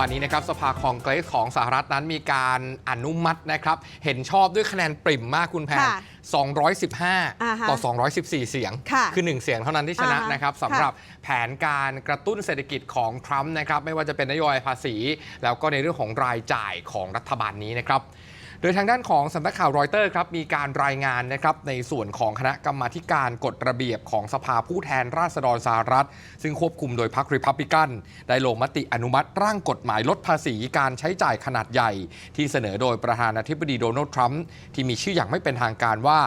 วานนี้นะครับสภาคองเกรสของสหรัฐนั้นมีการอนุมัตินะครับ เห็นชอบด้วยคะแนนปริ่มมากคุณแพนค่ะอ่าฮะ215 ต่อ 214 เสียงค่ะอ1 เสียงเท่านั้นที่ชนะอ่าฮะนะครับค่ะสำหรับแผนการกระตุ้นเศรษฐกิจของทรัมป์นะครับ ไม่ว่าจะเป็นนโยบายภาษี แล้วก็ในเรื่องของรายจ่ายของรัฐบาลนี้นะครับ โดยทางด้านของสำนักข่าวรอยเตอร์ครับมีการรายงานนะครับในส่วนของคณะกรรมาการกฎระเบียบของสภาผู้แทนราษฎรสหรัฐ ซึ่งควบคุมโดยพรรคริพับลิกัน ได้ลงมติอนุมัติร่างกฎหมายลดภาษีการใช้จ่ายขนาดใหญ่ ที่เสนอโดยประธานาธิบดีโดนัลด์ทรัมป์ที่มีชื่ออย่างไม่เป็นทางการว่า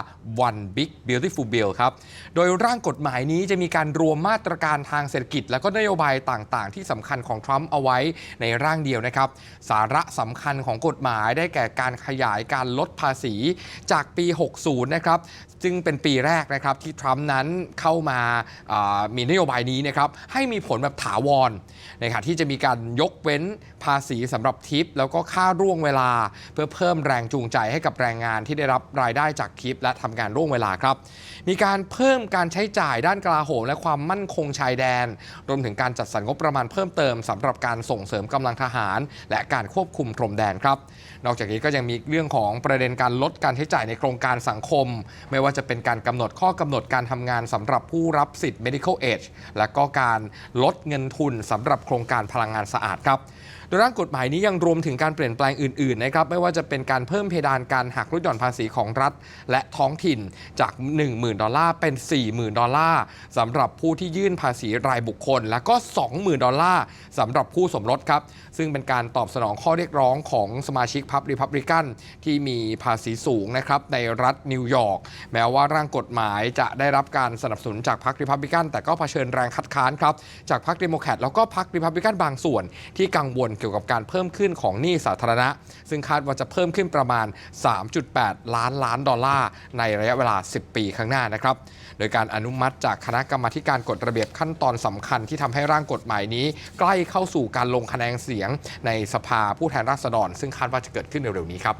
One Big Beautiful Bill ครับโดยร่างกฎหมายนี้จะมีการรวมมาตรการทางเศรษฐกิจ และก็นโยบายต่าง ๆ ที่สำคัญของทรัมป์เอาไว้ในร่างเดียวนะครับ สาระสำคัญของกฎหมายได้แก่การขยายการลดภาษีจากปี 60 นะครับจึงเป็นปีแรกนะครับที่ทรัมป์นั้นเข้ามาามีนโยบายนี้นะครับให้มีผลแบบถาวรนะครับที่จะมีการยกเว้นภาษีสำหรับทิป แล้วก็ค่าร่วงเวลา เพื่อเพิ่มแรงจูงใจให้กับแรงงานที่ได้รับรายได้จากทิป และทำงานร่วงเวลาครับ มีการเพิ่มการใช้จ่ายด้านกลาโหมและความมั่นคงชายแดน รวมถึงการจัดสรรงบประมาณเพิ่มเติมสำหรับการส่งเสริมกำลังทหาร และการควบคุมพรมแดนครับ นอกจากนี้ก็ยังมีเรื่องของประเด็นการลดการใช้จ่ายในโครงการสังคม ไม่ว่าจะเป็นการกำหนดข้อกำหนดการทำงานสำหรับผู้รับสิทธิ์ medical age และก็การลดเงินทุนสำหรับโครงการพลังงานสะอาดครับ โดยร่างกฎหมายนี้ยังรวมถึงการเปลี่ยนแปลงอื่นๆนะครับไม่ว่าจะเป็นการเพิ่มเพดานการหักลดหย่อนภาษีของรัฐ และท้องถิ่นจาก 10,000 ดอลลาร์เป็น 40,000 ดอลลาร์สำหรับผู้ที่ยื่นภาษีรายบุคคล และก็ 20,000 ดอลลาร์สำหรับผู้สมรสครับ ซึ่งเป็นการตอบสนองข้อเรียกร้องของสมาชิกพรรครีพับลิกันที่มีภาษีสูงนะครับในรัฐนิวยอร์กแม้ว่าร่างกฎหมายจะได้รับการสนับสนุนจากพรรครีพับลิกันแต่ก็เผชิญแรงคัดค้านครับจากพรรคเดโมแครตแล้วก็พรรครีพับลิกันบางส่วนที่กังวลเกี่ยวกับการเพิ่มขึ้นของหนี้สาธารณะ ซึ่งคาดว่าจะเพิ่มขึ้นประมาณ 3.8 ล้านล้านดอลลาร์ ในระยะเวลา 10 ปีข้างหน้านะครับ โดยการอนุมัติจากคณะกรรมาการกฎระเบียบขั้นตอนสำคัญที่ทำให้ร่างกฎหมายนี้ ใกล้เข้าสู่การลงคะแนนเสียงในสภาผู้แทนราษฎร ซึ่งคาดว่าจะเกิดขึ้นเร็วๆนี้ครับ